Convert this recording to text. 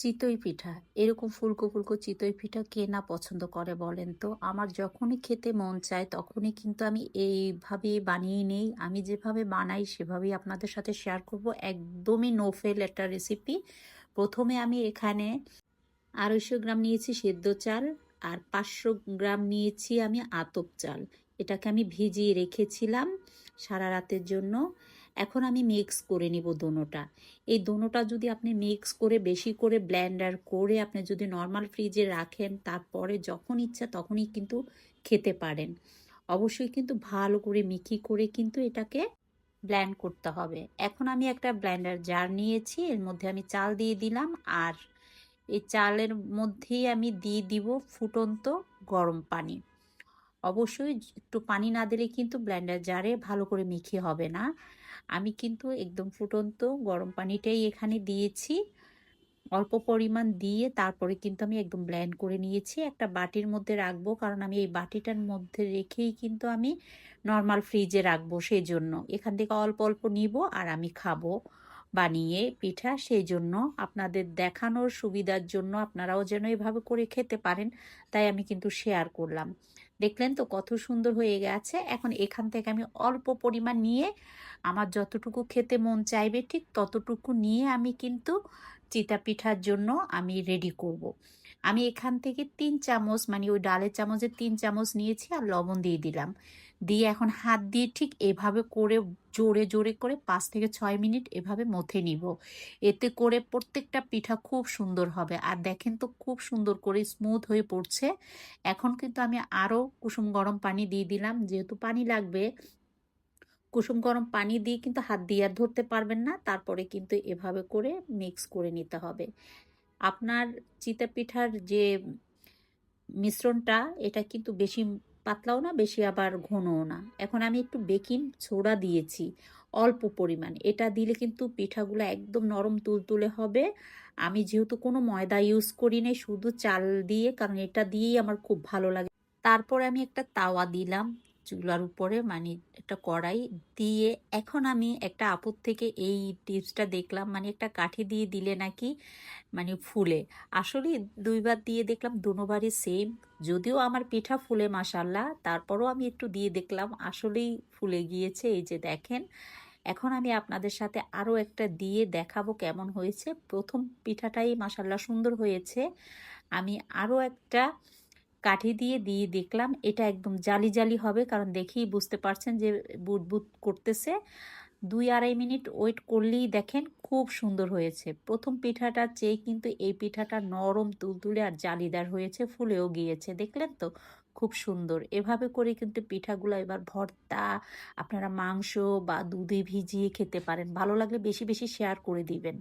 চিতই পিঠা। এরকম ফুলকো ফুলকো চিতই পিঠা কে না পছন্দ করে বলেন তো? আমার যখনই খেতে মন চায় তখনই কিন্তু আমি এইভাবেই বানিয়ে নেই। আমি যেভাবে বানাই সেভাবেই আপনাদের সাথে শেয়ার করব। একদমই নোফেল একটা রেসিপি প্রথমে আমি এখানে আড়াইশো গ্রাম নিয়েছি সেদ্ধ চাল আর পাঁচশো গ্রাম নিয়েছি আমি আতপ চাল। এটাকে আমি ভিজিয়ে রেখেছিলাম। সারা রাতের জন্য। এখন আমি মিক্স করে নিব দোনোটা। এই দোনোটা যদি আপনি মিক্স করে বেশি করে ব্ল্যান্ডার করে আপনি যদি নর্মাল ফ্রিজে রাখেন, তারপরে যখন ইচ্ছা তখনই কিন্তু খেতে পারেন। অবশ্যই কিন্তু ভালো করে মিকি করে কিন্তু এটাকে ব্ল্যান্ড করতে হবে। এখন আমি একটা ব্ল্যান্ডার জার নিয়েছি, এর মধ্যে আমি চাল দিয়ে দিলাম আর এই চালের মধ্যেই আমি দিয়ে দিব ফুটন্ত গরম পানি। অবশ্যই একটু পানি না দিলে কিন্তু ব্লেন্ডার জারে ভালো করে মিখি হবে না। আমি কিন্তু একদম ফুটন্ত গরম পানিটাই এখানে দিয়েছি। অল্প পরিমাণ দিয়ে তারপরে কিন্তু আমি একদম ব্ল্যান্ড করে নিয়েছি। একটা বাটির মধ্যে রাখব কারণ আমি এই বাটিটার মধ্যে রেখেই কিন্তু আমি নর্মাল ফ্রিজে রাখব সেই জন্য এখান থেকে অল্প অল্প নিব আর আমি খাব বানিয়ে পিঠা সেই জন্য আপনাদের দেখানোর সুবিধার জন্য আপনারাও যেন এভাবে করে খেতে পারেন, তাই আমি কিন্তু শেয়ার করলাম। দেখলেন তো কত সুন্দর হয়ে গেছে। এখন এখান থেকে আমি অল্প পরিমাণ নিয়ে আমার যতটুকু খেতে মন চাইবে ঠিক ততটুকু নিয়ে আমি কিন্তু চিতা পিঠার জন্য আমি রেডি করব। আমি এখান থেকে তিন চামচ মানে ওই ডালের চামচের তিন চামচ নিয়েছি আর লবণ দিয়ে দিলাম। দিয়ে এখন হাত দিয়ে ঠিক এভাবে করে জোরে জোরে করে পাঁচ থেকে ছয় মিনিট এভাবে মথে নিব। এতে করে প্রত্যেকটা পিঠা খুব সুন্দর হবে। আর দেখেন তো খুব সুন্দর করে স্মুথ হয়ে পড়ছে। এখন কিন্তু আমি আরও কুসুম গরম পানি দিয়ে দিলাম। যেহেতু পানি লাগবে কুসুম গরম পানি দিয়ে কিন্তু হাত দিয়ে আর ধরতে পারবেন না। তারপরে কিন্তু এভাবে করে মিক্স করে নিতে হবে। আপনার চিতা পিঠার যে মিশ্রণটা, এটা কিন্তু বেশি পাতলাও না, বেশি আবার ঘনও না। এখন আমি একটু বেকিং ছোড়া দিয়েছি অল্প পরিমাণ। এটা দিলে কিন্তু পিঠাগুলো একদম নরম তুলতুলে হবে। আমি যেহেতু কোনো ময়দা ইউজ করি নাই, শুধু চাল দিয়ে, কারণ এটা দিয়েই আমার খুব ভালো লাগে। তারপরে আমি একটা তাওয়া দিলাম। চুলার উপরে মানে একটা কড়াই দিয়ে এখন আমি একটা আপুর থেকে এই টিপসটা দেখলাম মানে একটা কাঠি দিয়ে দিলে নাকি মানে ফুলে। আসলে দুইবার দিয়ে দেখলাম, দুবারই সেম যদিও আমার পিঠা ফুলে মাসাল্লাহ তারপরও আমি একটু দিয়ে দেখলাম, আসলেই ফুলে গিয়েছে। এই যে দেখেন, এখন আমি আপনাদের সাথে আরও একটা দিয়ে দেখাবো কেমন হয়েছে। প্রথম পিঠাটাই মাসাল্লাহ সুন্দর হয়েছে। আমি আরও একটা কাঠি দিয়ে দিয়ে দেখলাম এটা একদম জালি জালি হবে। কারণ দেখেই বুঝতে পারছেন যে বুট করতেছে। দুই আড়াই মিনিট ওয়েট করলেই দেখেন খুব সুন্দর হয়েছে। প্রথম পিঠাটা চেয়ে কিন্তু এই পিঠাটা নরম, তুলতুলে আর জালিদার হয়েছে, ফুলেও গিয়েছে। দেখলেন তো? খুব সুন্দর। এভাবে করে কিন্তু পিঠাগুলো এবার ভর্তা, আপনারা মাংস বা দুধে ভিজিয়ে খেতে পারেন। ভালো লাগলে বেশি বেশি শেয়ার করে দিবেন।